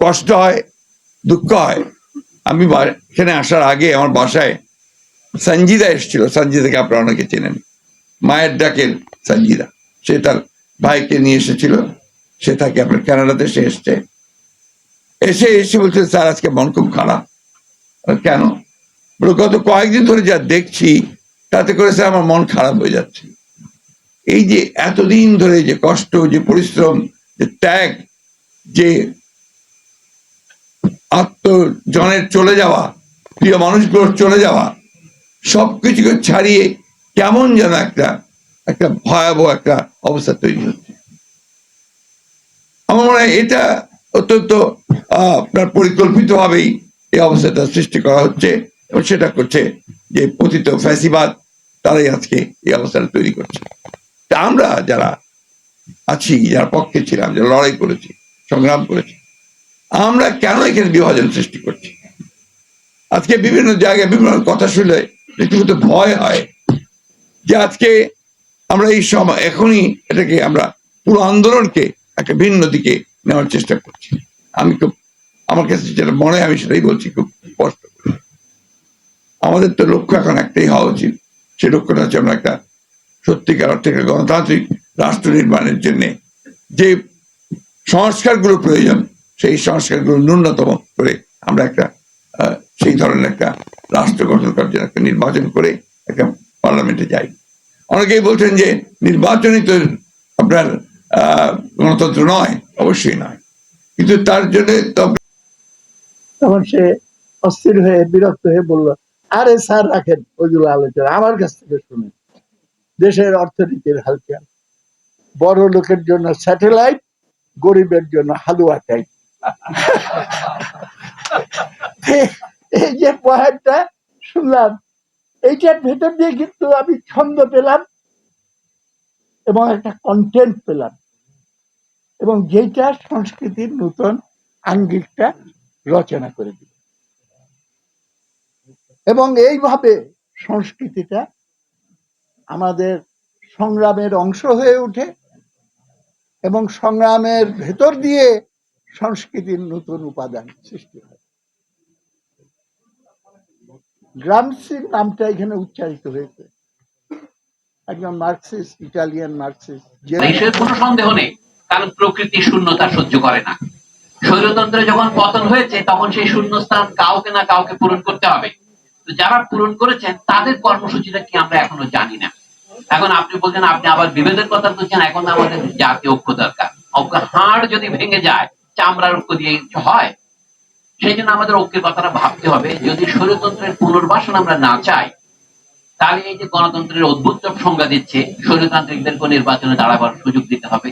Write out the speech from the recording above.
কষ্ট হয়, দুঃখ হয়। আমি এখানে আসার আগে আমার বাসায় সঞ্জিদা এসেছিল। সঞ্জিদাকে আপনারা অনেকে চেনেন। মায়ের ডাকের সঞ্জিদা। সে তার ভাইকে নিয়ে এসেছিল। সে থাকে আপনার কানাডাতে, সে এসছে। এসে এসে বলছে, স্যার, আজকে মন খুব খারাপ। কেন? বলে গত কয়েকদিন ধরে যা দেখছি, তাতে করে স্যার আমার মন খারাপ হয়ে যাচ্ছে। এই যে এতদিন ধরে যে কষ্ট, যে পরিশ্রম, যে ত্যাগ, যে আত্মজনের চলে যাওয়া, প্রিয় মানুষগুলোর চলে যাওয়া, সবকিছুকে ছাড়িয়ে কেমন যেন একটা একটা ভয়াবহ একটা অবস্থা তৈরি হচ্ছে। আমার মনে হয় এটা অত্যন্ত আপনার পরিকল্পিত ভাবেই এই অবস্থাটা সৃষ্টি করা হচ্ছে এবং সেটা করছে যে পতিত ফ্যাসিবাদ তারাই আজকে এই অবস্থাটা তৈরি করছে। তা আমরা যারা আছি, যার পক্ষে ছিলাম, যারা লড়াই করেছি, সংগ্রাম করেছি আমরা কেন এখানে বিভাজন সৃষ্টি করছি? আজকে বিভিন্ন জায়গায় বিভিন্ন কথা শুনলে রীতিমতো ভয় হয় যে আজকে আমরা এই সময়, এখনই এটাকে আমরা পুরো আন্দোলনকে একটা ভিন্ন দিকে নেওয়ার চেষ্টা করছি। আমি খুব, আমার কাছে যেটা মনে আমি সেটাই বলছি, খুব স্পষ্ট। করে আমাদের তো লক্ষ্য এখন একটাই হওয়া উচিত। সে লক্ষ্যটা হচ্ছে আমরা একটা সত্যিকার অর্থে গণতান্ত্রিক রাষ্ট্র নির্মাণের জন্য যে সংস্কারগুলো প্রয়োজন সেই সংস্কারগুলো ন্যূনতম করে আমরা একটা সেই ধরনের একটা রাষ্ট্র গঠন করার জন্য একটা নির্বাচন করে একটা পার্লামেন্টে যাই। অনেকেই বলছেন যে নির্বাচনই তো আপনার গণতন্ত্র নয়, অবশ্যই নয়। কিন্তু তার জন্য তখন সে অস্থির হয়ে, বিরক্ত হয়ে বলল, আরে স্যার, রাখেন ওইগুলো আলোচনা আমার কাছ থেকে শুনুন। দেশের অর্থনীতির হালচাল, বড় লোকের জন্য স্যাটেলাইট, গরিবের জন্য হালুয়া টাইপ এই যে পয়েন্টটা শুনলাম, এইটার ভেতর দিয়ে কিন্তু আমি ছন্দ পেলাম এবং একটা কন্টেন্ট পেলাম। এবং যেটা সংস্কৃতির নতুন আঙ্গিকটা রচনা করে দিল। এবং এইভাবে সংস্কৃতিটা আমাদের সংগ্রামের অংশ হয়ে ওঠে এবং সংগ্রামের ভেতর দিয়ে সংস্কৃতির নতুন উপাদান সৃষ্টি হয়। গ্রামসির নামটা এখানে উচ্চারিত হয়েছে। একজন মার্কসিস্ট, ইটালিয়ান মার্কসিস্ট কোনো সন্দেহ নেই, কারণ প্রকৃতি শূন্যতা সহ্য করে না। স্বৈরতন্ত্রে যখন পতন হয়েছে, তখন সেই শূন্যস্থান কাউকে না কাউকে পূরণ করতে হবে। তো যারা পূরণ করেছেন, তাদের কর্মসূচিটা কি আমরা এখনও জানি না। এখন আপনি বলছেন, আপনি আবার বিভেদের কথা বলছেন, এখন আমাদের জাতীয় ঐক্য দরকার। হাড় যদি ভেঙে যায় চামড়ার ঐক্য দিয়ে হয়। সেই জন্য আমাদের ঐক্যের কথাটা ভাবতে হবে, যদি স্বৈরতন্ত্রের পুনর্বাসন আমরা না চাই, তাহলে এই যে গণতন্ত্রের অদ্ভুত সংজ্ঞা দিচ্ছে স্বৈরতান্ত্রিকদেরকে নির্বাচনে দাঁড়াবার সুযোগ দিতে হবে।